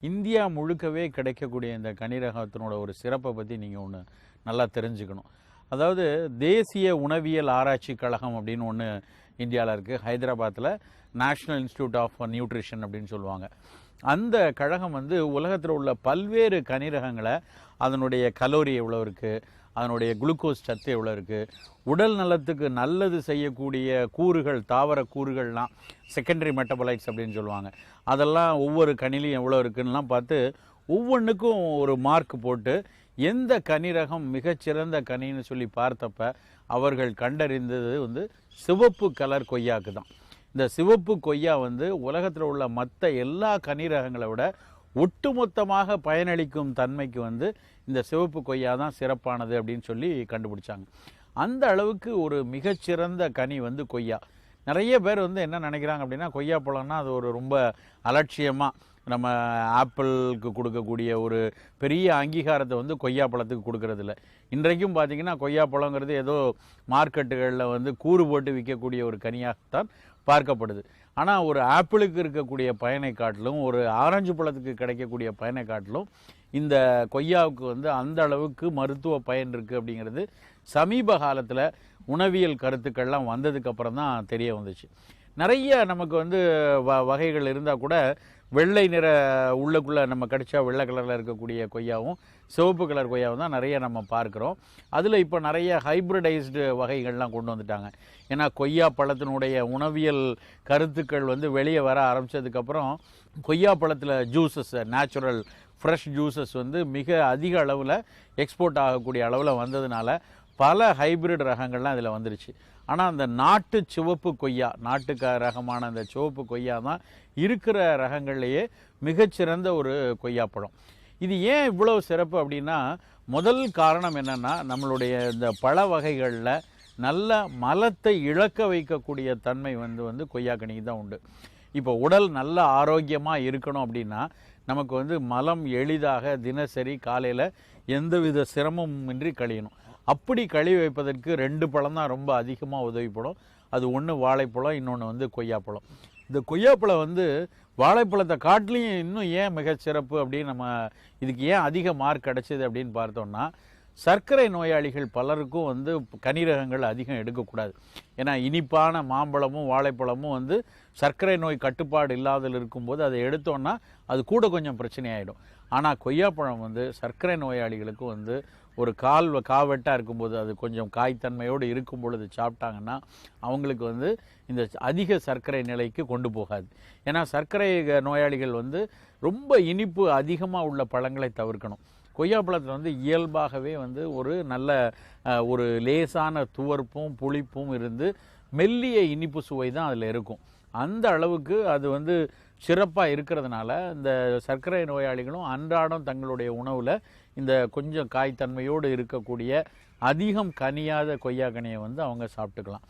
India முழுக்கவே கிடைக்கக்கூடிய இந்த கனிரகத்தினோட ஒரு சிறப்பை பற்றி நீங்கள் ஒன்று நல்லா தெரிஞ்சுக்கணும். அதாவது தேசிய உணவியல் ஆராய்ச்சி கழகம் அப்படின்னு ஒன்று இந்தியாவில் இருக்குது ஹைதராபாத்தில் நேஷ்னல் இன்ஸ்டியூட் ஆஃப் நியூட்ரிஷன் அப்படின்னு சொல்லுவாங்க. அந்த கழகம் வந்து உலகத்தில் உள்ள பல்வேறு கனிரகங்களை அதனுடைய கலோரி எவ்வளோ இருக்குது அதனுடைய குளுக்கோஸ் சத்து எவ்வளோ இருக்குது உடல் நலத்துக்கு நல்லது செய்யக்கூடிய கூறுகள் தாவர கூறுகள்லாம் செகண்டரி மெட்டபலைட்ஸ் அப்படின்னு சொல்லுவாங்க. அதெல்லாம் ஒவ்வொரு கனிலையும் எவ்வளோ இருக்குன்னெலாம் பார்த்து ஒவ்வொன்றுக்கும் ஒரு மார்க் போட்டு எந்த கனிரகம் மிகச்சிறந்த கனின்னு சொல்லி பார்த்தப்ப அவர்கள் கண்டறிந்தது வந்து சிவப்பு கலர் கொய்யாக்கு தான் இந்த சிவப்பு கொய்யா வந்து உலகத்தில் உள்ள மற்ற எல்லா கனிரகங்களை விட ஒட்டுமொத்தமாக பயனளிக்கும் தன்மைக்கு வந்து இந்த சிவப்பு கொய்யா தான் சிறப்பானது அப்படின்னு சொல்லி கண்டுபிடிச்சாங்க. அந்த அளவுக்கு ஒரு மிகச்சிறந்த கனி வந்து கொய்யா. நிறைய பேர் வந்து என்ன நினைக்கிறாங்க அப்படின்னா கொய்யா பழம்னா அது ஒரு ரொம்ப அலட்சியமாக நம்ம ஆப்பிளுக்கு கொடுக்கக்கூடிய ஒரு பெரிய அங்கீகாரத்தை வந்து கொய்யா பழத்துக்கு கொடுக்கறதில்ல. இன்றைக்கும் பார்த்தீங்கன்னா கொய்யா பழங்கிறது ஏதோ மார்க்கெட்டுகளில் வந்து கூறு போட்டு விற்கக்கூடிய ஒரு கனியாகத்தான் பார்க்கப்படுது. ஆனால் ஒரு ஆப்பிளுக்கு இருக்கக்கூடிய பயனை காட்டிலும் ஒரு ஆரஞ்சு பழத்துக்கு கிடைக்கக்கூடிய பயனை காட்டிலும் இந்த கொய்யாவுக்கு வந்து அந்த அளவுக்கு மருத்துவ பயன் இருக்குது அப்படிங்கிறது சமீப காலத்தில் உணவியல் கருத்துக்கள்லாம் வந்ததுக்கப்புறம் தான் தெரிய வந்துச்சு. நிறைய நமக்கு வந்து வ வகைகள் இருந்தால் கூட வெள்ளை நிற உள்ளக்குள்ளே நம்ம கடிச்சா வெள்ளை கலரில் இருக்கக்கூடிய கொய்யாவும் சிவப்பு கலர் கொய்யாவும் தான் நிறைய நம்ம பார்க்குறோம். அதில் இப்போ நிறைய ஹைப்ரிடைஸ்டு வகைகள்லாம் கொண்டு வந்துட்டாங்க. ஏன்னா கொய்யா பழத்தினுடைய உணவியல் கருத்துக்கள் வந்து வெளியே வர ஆரம்பித்ததுக்கப்புறம் கொய்யா பழத்தில் ஜூஸஸ் நேச்சுரல் ஃப்ரெஷ் ஜூஸஸ் வந்து மிக அதிக அளவில் எக்ஸ்போர்ட் ஆகக்கூடிய அளவில் வந்ததுனால பல ஹைபிரிட் ரகங்கள்லாம் இதில் வந்துருச்சு. ஆனால் அந்த நாட்டு சிவப்பு கொய்யா நாட்டுக்க ரகமான அந்த சிவப்பு கொய்யா தான் இருக்கிற ரகங்கள்லேயே மிகச்சிறந்த ஒரு கொய்யாப்பழம் இது ஏன் இவ்வளவு சிறப்பு அப்படின்னா முதல் காரணம் என்னென்னா நம்மளுடைய இந்த பழ வகைகளில் நல்ல மலத்தை இழக்க வைக்கக்கூடிய தன்மை வந்து வந்து கொய்யாக்கனிக்கு தான் உண்டு. இப்போ உடல் நல்ல ஆரோக்கியமாக இருக்கணும் அப்படின்னா நமக்கு வந்து மலம் எளிதாக தினசரி காலையில் எந்தவித சிரமமும் இன்றி கழியணும். அப்படி கழுவி வைப்பதற்கு ரெண்டு பழம் தான் ரொம்ப அதிகமாக உதவிப்படும். அது ஒன்று வாழைப்பழம் இன்னொன்று வந்து கொய்யாப்பழம். இந்த கொய்யாப்பழம் வந்து வாழைப்பழத்தை காட்டிலையும் இன்னும் ஏன் மிகச்சிறப்பு அப்படின்னு நம்ம இதுக்கு ஏன் அதிக மார்க் கிடச்சிது அப்படின்னு பார்த்தோம்னா சர்க்கரை நோயாளிகள் பலருக்கும் வந்து கனிரகங்கள் அதிகம் எடுக்கக்கூடாது. ஏன்னா இனிப்பான மாம்பழமும் வாழைப்பழமும் வந்து சர்க்கரை நோய் கட்டுப்பாடு இல்லாதல் இருக்கும்போது அதை எடுத்தோன்னா அது கூட கொஞ்சம் பிரச்சனையாயிடும். ஆனால் கொய்யாப்பழம் வந்து சர்க்கரை நோயாளிகளுக்கு வந்து ஒரு கால் காவெட்டாக இருக்கும்போது அது கொஞ்சம் காய்த்தன்மையோடு இருக்கும் பொழுது சாப்பிட்டாங்கன்னா அவங்களுக்கு வந்து இந்த அதிக சர்க்கரை நிலைக்கு கொண்டு போகாது. ஏன்னா சர்க்கரை நோயாளிகள் வந்து ரொம்ப இனிப்பு அதிகமாக உள்ள பழங்களை தவிர்க்கணும். கொய்யாப்பழத்தில் வந்து இயல்பாகவே வந்து ஒரு நல்ல ஒரு லேசான துவர்ப்பும் புளிப்பும் இருந்து மெல்லிய இனிப்பு சுவை தான் அதில் இருக்கும். அந்த அளவுக்கு அது வந்து சிறப்பாக இருக்கிறதுனால இந்த சர்க்கரை நோயாளிகளும் அன்றாடம் தங்களுடைய உணவில் இந்த கொஞ்சம் காய்த்தன்மையோடு இருக்கக்கூடிய அதிகம் கனியாத கொய்யா கனியை வந்து அவங்க சாப்பிட்டுக்கலாம்.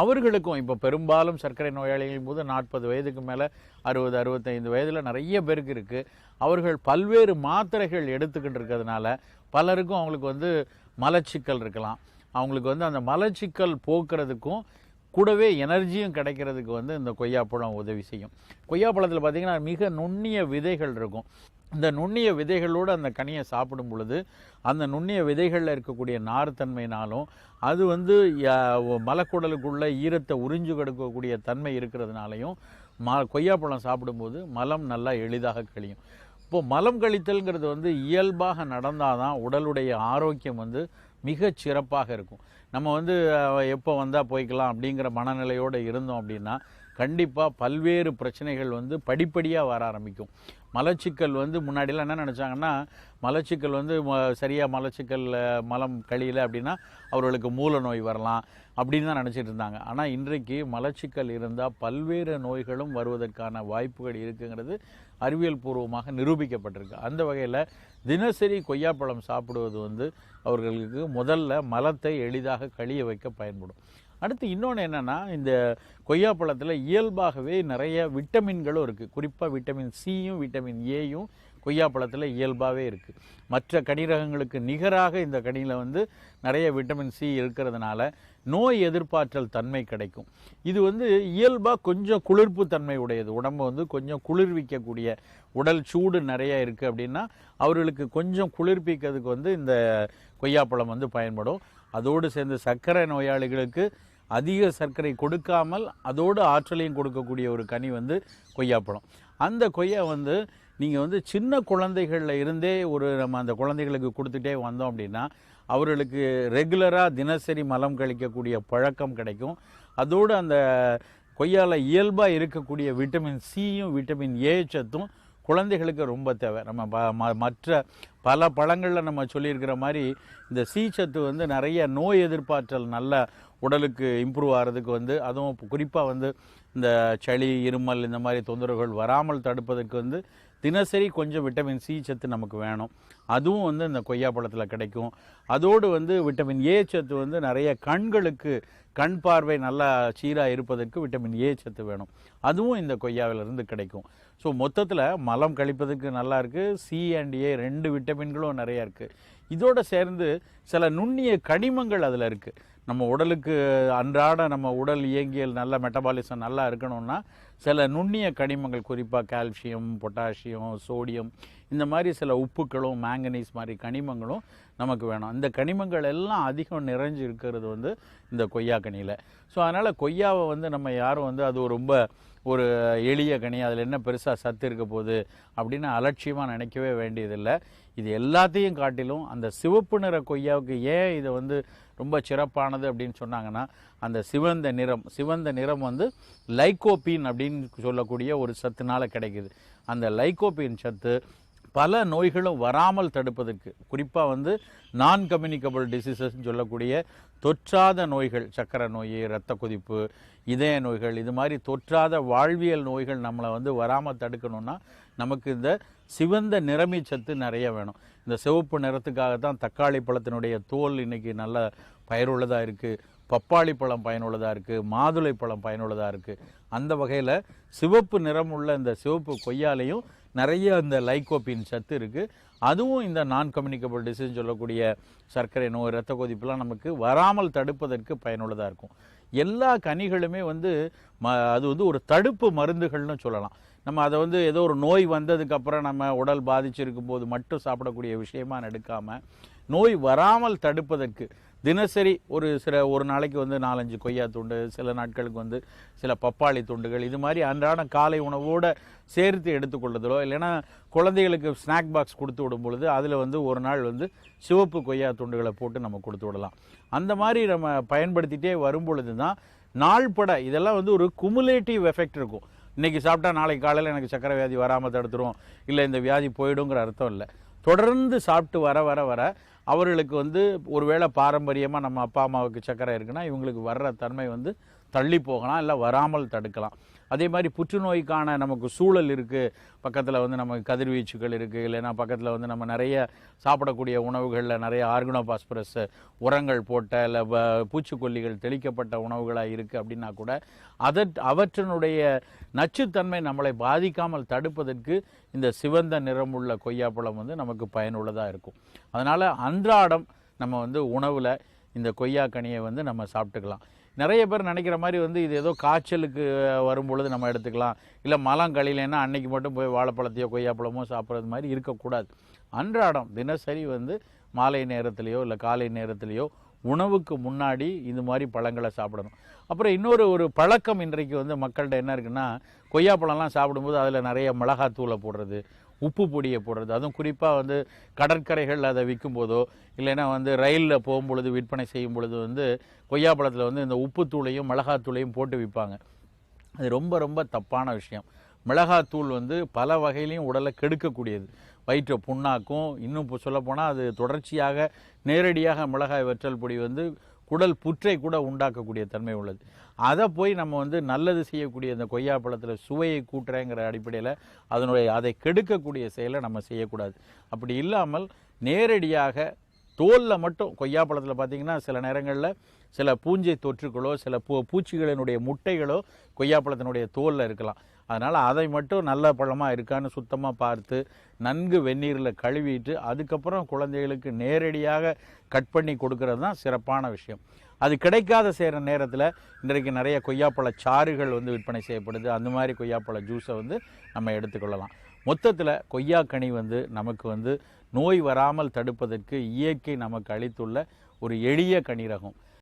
அவர்களுக்கும் இப்போ பெரும்பாலும் சர்க்கரை நோயாளிகள் போது நாற்பது வயதுக்கு மேலே அறுபது அறுபத்தைந்து வயதில் நிறைய பேருக்கு இருக்குது அவர்கள் பல்வேறு மாத்திரைகள் எடுத்துக்கிட்டு இருக்கிறதுனால பலருக்கும் அவங்களுக்கு வந்து மலச்சிக்கல் இருக்கலாம். அவங்களுக்கு வந்து அந்த மலச்சிக்கல் போக்குறதுக்கும் கூடவே எனர்ஜியும் கிடைக்கிறதுக்கு வந்து இந்த கொய்யாப்பழம் உதவி செய்யும். கொய்யாப்பழத்தில் பார்த்தீங்கன்னா மிக நுண்ணிய விதைகள் இருக்கும். இந்த நுண்ணிய விதைகளோடு அந்த கனியை சாப்பிடும் பொழுது அந்த நுண்ணிய விதைகளில் இருக்கக்கூடிய நார்த்தன்மைனாலும் அது வந்து யா- மலக்குடலுக்குள்ள ஈரத்தை உறிஞ்சு கொடுக்கக்கூடிய தன்மை இருக்கிறதுனாலையும் ம கொய்யாப்பழம் சாப்பிடும்போது மலம் நல்லா எளிதாக கழியும். இப்போது மலம் கழித்தல்ங்கிறது வந்து இயல்பாக நடந்தால் தான் உடலுடைய ஆரோக்கியம் வந்து மிகச் சிறப்பாக இருக்கும். நம்ம வந்து எப்போ வந்தால் போய்க்கலாம் அப்படிங்கிற மனநிலையோடு இருந்தோம் அப்படின்னா கண்டிப்பாக பல்வேறு பிரச்சனைகள் வந்து படிப்படியாக வர ஆரம்பிக்கும். மலச்சிக்கல் வந்து முன்னாடிலாம் என்ன நினச்சாங்கன்னா மலச்சிக்கல் வந்து சரியாக மலச்சிக்கல் மலம் கழியல அப்படின்னா அவர்களுக்கு மூல நோய் வரலாம் அப்படின்னு தான் நினச்சிட்டு இருந்தாங்க. ஆனால் இன்றைக்கு மலச்சிக்கல் இருந்தால் பல்வேறு நோய்களும் வருவதற்கான வாய்ப்புகள் இருக்குங்கிறது அறிவியல் பூர்வமாக நிரூபிக்கப்பட்டிருக்கு. அந்த வகையில் தினசரி கொய்யாப்பழம் சாப்பிடுவது வந்து அவர்களுக்கு முதல்ல மலத்தை எளிதாக கழிய வைக்க பயன்படும். அடுத்து இன்னொன்று என்னென்னா இந்த கொய்யாப்பழத்தில் இயல்பாகவே நிறைய விட்டமின்களும் இருக்குது குறிப்பாக விட்டமின் சியும் விட்டமின் ஏயும் கொய்யாப்பழத்தில் இயல்பாகவே இருக்குது மற்ற கனிரகங்களுக்கு நிகராக இந்த கனியில் வந்து நிறைய விட்டமின் சி இருக்கிறதுனால நோய் எதிர்ப்பாற்றல் தன்மை கிடைக்கும். இது வந்து இயல்பாக கொஞ்சம் குளிர்ப்பு தன்மை உடையது. உடம்பை வந்து கொஞ்சம் குளிர்விக்கக்கூடிய உடல் சூடு நிறைய இருக்குது அப்படின்னா அவர்களுக்கு கொஞ்சம் குளிர்ப்பிக்கிறதுக்கு வந்து இந்த கொய்யாப்பழம் வந்து பயன்படும். அதோடு சேர்ந்து சர்க்கரை நோயாளிகளுக்கு அதிக சர்க்கரை கொடுக்காமல் அதோடு ஆற்றலையும் கொடுக்கக்கூடிய ஒரு கனி வந்து கொய்யாப்பழம். அந்த கொய்யா வந்து நீங்கள் வந்து சின்ன குழந்தைகளில் இருந்தே ஒரு நம்ம அந்த குழந்தைகளுக்கு கொடுத்துட்டே வந்தோம் அப்படின்னா அவர்களுக்கு ரெகுலராக தினசரி மலம் கழிக்கக்கூடிய பழக்கம் கிடைக்கும். அதோடு அந்த கொய்யாவில் இயல்பாக இருக்கக்கூடிய விட்டமின் சியும் விட்டமின் ஏ சத்தும் குழந்தைகளுக்கு ரொம்ப தேவை. நம்ம ப- ம- மற்ற பல பழங்களில் நம்ம சொல்லியிருக்கிற மாதிரி இந்த சீச்சத்து வந்து நிறைய நோய் எதிர்ப்பாற்றல் நல்ல உடலுக்கு இம்ப்ரூவ் ஆகிறதுக்கு வந்து அதுவும் குறிப்பாக வந்து இந்த சளி இருமல் இந்த மாதிரி தொந்தரவுகள் வராமல் தடுப்பதற்கு வந்து தினசரி கொஞ்சம் விட்டமின் சி சத்து நமக்கு வேணும். அதுவும் வந்து இந்த கொய்யா பழத்தில் கிடைக்கும். அதோடு வந்து விட்டமின் ஏ சத்து வந்து நிறைய கண்களுக்கு கண் பார்வை நல்லா சீராக இருப்பதற்கு விட்டமின் ஏ சத்து வேணும். அதுவும் இந்த கொய்யாவிலிருந்து கிடைக்கும். ஸோ மொத்தத்தில் மலம் கழிப்பதற்கு நல்லா இருக்குது சி அண்ட் ஏ ரெண்டு விட்டமின்களும் நிறைய இருக்குது இதோடு சேர்ந்து சில நுண்ணிய கனிமங்கள் அதில் இருக்குது நம்ம உடலுக்கு அன்றாட நம்ம உடல் இயங்கியல் நல்ல மெட்டபாலிசம் நல்லா இருக்கணும்னா சில நுண்ணிய கனிமங்கள் குறிப்பாக கால்சியம் பொட்டாசியம் சோடியம் இந்த மாதிரி சில உப்புக்களும் மேங்கனீஸ் மாதிரி கனிமங்களும் நமக்கு வேணும். இந்த கனிமங்கள் எல்லாம் அதிகம் நிறைஞ்சு இருக்கிறது வந்து இந்த கொய்யா கனியில். ஸோ அதனால் கொய்யாவை வந்து நம்ம யாரும் வந்து அது ஒரு ரொம்ப ஒரு எளிய கனி அதில் என்ன பெருசாக சத்து இருக்க போகுது அப்படின்னு அலட்சியமாக நினைக்கவே வேண்டியதில்லை. இது எல்லாத்தையும் காட்டிலும் அந்த சிவப்பு நிற கொய்யாவுக்கு ஏன் இதை வந்து ரொம்ப சிறப்பானது அப்படின்னு சொன்னாங்கன்னா அந்த சிவந்த நிறம் சிவந்த நிறம் வந்து லைகோபீன் அப்படின்னு சொல்லக்கூடிய ஒரு சத்துனால கிடைக்குது. அந்த லைகோபீன் சத்து பல நோய்களும் வராமல் தடுப்பதற்கு குறிப்பாக வந்து நான் கம்யூனிகபிள் டிசீசஸ்ன்னு சொல்லக்கூடிய தொற்றாத நோய்கள் சக்கரை நோய் இரத்த கொதிப்பு இதய நோய்கள் இது மாதிரி தொற்றாத வாழ்வியல் நோய்கள் நம்மளை வந்து வராமல் தடுக்கணும்னா நமக்கு இந்த சிவந்த நிறமி சத்து நிறைய வேணும். இந்த சிவப்பு நிறத்துக்காக தான் தக்காளி பழத்தினுடைய தோல் இன்னைக்கு நல்ல பயனுள்ளதாக இருக்குது பப்பாளி பழம் பயனுள்ளதாக இருக்குது மாதுளை பழம் பயனுள்ளதாக இருக்குது அந்த வகையில் சிவப்பு நிறம் உள்ள இந்த சிவப்பு கொய்யாலையும் நிறைய அந்த லைகோபின் சத்து இருக்குது அதுவும் இந்த நான் கம்யூனிகபிள் டிசீஸ் சொல்லக்கூடிய சர்க்கரை நோய் இரத்த கொதிப்புலாம் நமக்கு வராமல் தடுப்பதற்கு பயனுள்ளதாக இருக்கும். எல்லா கனிகளுமே வந்து ம அது வந்து ஒரு தடுப்பு மருந்துகள்னு சொல்லலாம். நம்ம அதை வந்து ஏதோ ஒரு நோய் வந்ததுக்கப்புறம் நம்ம உடல் பாதிச்சிருக்கும் போது மட்டும் சாப்பிடக்கூடிய விஷயமா எடுக்காமல் நோய் வராமல் தடுப்பதற்கு. தினசரி ஒரு சில ஒரு நாளைக்கு வந்து நாலஞ்சு கொய்யா துண்டு சில நாட்களுக்கு வந்து சில பப்பாளி துண்டுகள் இது மாதிரி அன்றாட காலை உணவோட சேர்த்து எடுத்துக்கொள்ளுதலோ இல்லைன்னா குழந்தைகளுக்கு ஸ்நாக் பாக்ஸ் கொடுத்து விடும் பொழுது அதில் வந்து ஒரு நாள் வந்து சிவப்பு கொய்யா துண்டுகளை போட்டு நம்ம கொடுத்து விடலாம். அந்த மாதிரி நம்ம பயன்படுத்திகிட்டே வரும் பொழுது தான் நாள்பட இதெல்லாம் வந்து ஒரு குமுலேட்டிவ் எஃபெக்ட் இருக்கும். இன்றைக்கி சாப்பிட்டா நாளைக்கு காலையில் எனக்கு சக்கரை வியாதி வராமல் தடுத்துரும் இல்லை இந்த வியாதி போயிடுங்கிற அர்த்தம் இல்லை. தொடர்ந்து சாப்பிட்டு வர வர வர அவர்களுக்கு வந்து ஒருவேளை பாரம்பரியமாக நம்ம அப்பா அம்மாவுக்கு சக்கரை இருக்குன்னா இவங்களுக்கு வர்ற தன்மை வந்து தள்ளி போகலாம் இல்லை வராமல் தடுக்கலாம். அதே மாதிரி புற்றுநோய்க்கான நமக்கு சூழல் இருக்குது பக்கத்தில் வந்து நமக்கு கதிர்வீச்சுகள் இருக்குது இல்லைன்னா பக்கத்தில் வந்து நம்ம நிறைய சாப்பிடக்கூடிய உணவுகளில் நிறைய ஆர்கனோபாஸ்பரஸ் உரங்கள் போட்ட இல்லை பூச்சிக்கொல்லிகள் தெளிக்கப்பட்ட உணவுகளாக இருக்குது அப்படின்னா கூட அதற் அவற்றினுடைய நச்சுத்தன்மை நம்மளை பாதிக்காமல் தடுப்பதற்கு இந்த சிவந்த நிறமுள்ள கொய்யாப்பழம் வந்து நமக்கு பயனுள்ளதாக இருக்கும். அதனால் அன்றாடம் நம்ம வந்து உணவில் இந்த கொய்யா கனியை வந்து நம்ம சாப்பிட்டுக்கலாம். நிறைய பேர் நினைக்கிற மாதிரி வந்து இது ஏதோ காய்ச்சலுக்கு வரும்பொழுது நம்ம எடுத்துக்கலாம். இல்லை மலம் கழியிலன்னா அன்னைக்கு மட்டும் போய் வாழைப்பழத்தையோ கொய்யாப்பழமோ சாப்பிட்றது மாதிரி இருக்கக்கூடாது. அன்றாடம் தினசரி வந்து மாலை நேரத்துலேயோ இல்லை காலை நேரத்துலேயோ உணவுக்கு முன்னாடி இது மாதிரி பழங்களை சாப்பிடணும். அப்புறம் இன்னொரு ஒரு பழக்கம் இன்றைக்கு வந்து மக்கள்கிட்ட என்ன இருக்குன்னா கொய்யாப்பழம்லாம் சாப்பிடும்போது அதில் நிறைய மிளகாத்தூளை போடுறது உப்பு பொடியை போடுறது. அதுவும் குறிப்பாக வந்து கடற்கரைகளில் அதை விற்கும் போதோ இல்லைன்னா வந்து ரயிலில் போகும்பொழுது விற்பனை செய்யும் பொழுது வந்து கொய்யாப்பழத்தில் வந்து இந்த உப்புத்தூளையும் மிளகாத்தூளையும் போட்டு விற்பாங்க அது ரொம்ப ரொம்ப தப்பான விஷயம். மிளகாத்தூள் வந்து பல வகையிலையும் உடலை கெடுக்கக்கூடியது. வயிற்றை புண்ணாக்கும். இன்னும் இப்போ சொல்லப்போனால் அது தொடர்ச்சியாக நேரடியாக மிளகாய் வற்றல் பொடி வந்து குடல் புற்றை கூட உண்டாக்கக்கூடிய தன்மை உள்ளது. அதை போய் நம்ம வந்து நல்லது செய்யக்கூடிய இந்த கொய்யாப்பழத்தில் சுவையை கூட்டுறேங்கிற அடிப்படையில் அதனுடைய அதை கெடுக்கக்கூடிய செயலை நம்ம செய்யக்கூடாது. அப்படி இல்லாமல் நேரடியாக தோலில் மட்டும் கொய்யாப்பழத்தில் பார்த்திங்கன்னா சில நேரங்களில் சில பூஞ்சை தொற்றுகளோ சில பூ பூச்சிகளினுடைய முட்டைகளோ கொய்யாப்பழத்தினுடைய தோலில் இருக்கலாம். அதனால் அதை மட்டும் நல்ல பழமாக இருக்கான்னு சுத்தமாக பார்த்து நன்கு வெந்நீரில் கழுவிட்டு அதுக்கப்புறம் குழந்தைகளுக்கு நேரடியாக கட் பண்ணி கொடுக்கறது தான் சிறப்பான விஷயம். அது கிடைக்காத செய்கிற நேரத்தில் இன்றைக்கு நிறைய கொய்யாப்பழ சாறுகள் வந்து விற்பனை செய்யப்படுது. அந்த மாதிரி கொய்யாப்பழ ஜூஸை வந்து நம்ம எடுத்துக்கொள்ளலாம். மொத்தத்தில் கொய்யாக்கனி வந்து நமக்கு வந்து நோய் வராமல் தடுப்பதற்கு இயற்கை நமக்கு அளித்துள்ள ஒரு எளிய கனிரகம்